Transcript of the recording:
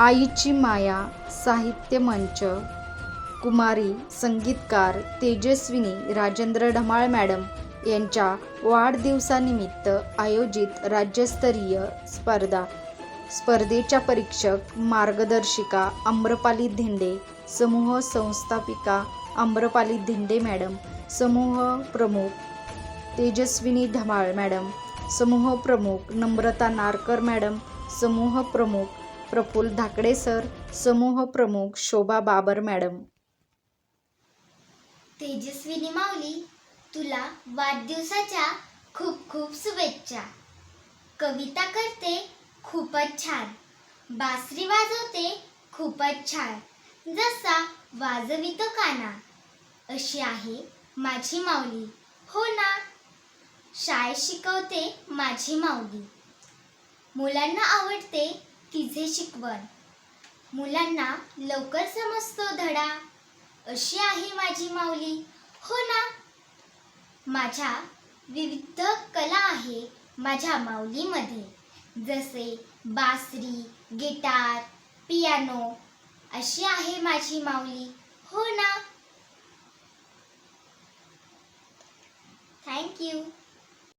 आईची माया साहित्य मंच कुमारी संगीतकार तेजस्विनी राजेंद्र ढमाळ मॅडम यांच्या वाढदिवसानिमित्त आयोजित राज्यस्तरीय स्पर्धा. स्पर्धेच्या परीक्षक मार्गदर्शिका आम्रपाली धिंडे समूह संस्थापिका आम्रपाली धिंडे मॅडम समूह प्रमुख तेजस्विनी ढमाळ मॅडम समूह प्रमुख नम्रता नारकर मॅडम समूह प्रमुख प्रफुल्ल धाकडे सर समूह प्रमुख शोभा बाबर मॅडम. तेजस्विनी माऊली तुला वाढदिवसाच्या खूप खूप शुभेच्छा. कविता करते खूपच छान. बासरी वाजवते खूपच छान. जसा वाजवितो काना. अशी आहे माझी माऊली. हो ना? शाळेत शिकवते माझी माऊली. मुलांना आवडते तिचे शिकवण मुलांना लवकर समजतो धडा. अशी आहे माझी माऊली. हो ना? माझ्या विविध कला आहे माझ्या माऊलीमध्ये. जसे बासरी गिटार पियानो अशी आहे माझी माऊली. हो ना? थँक्यू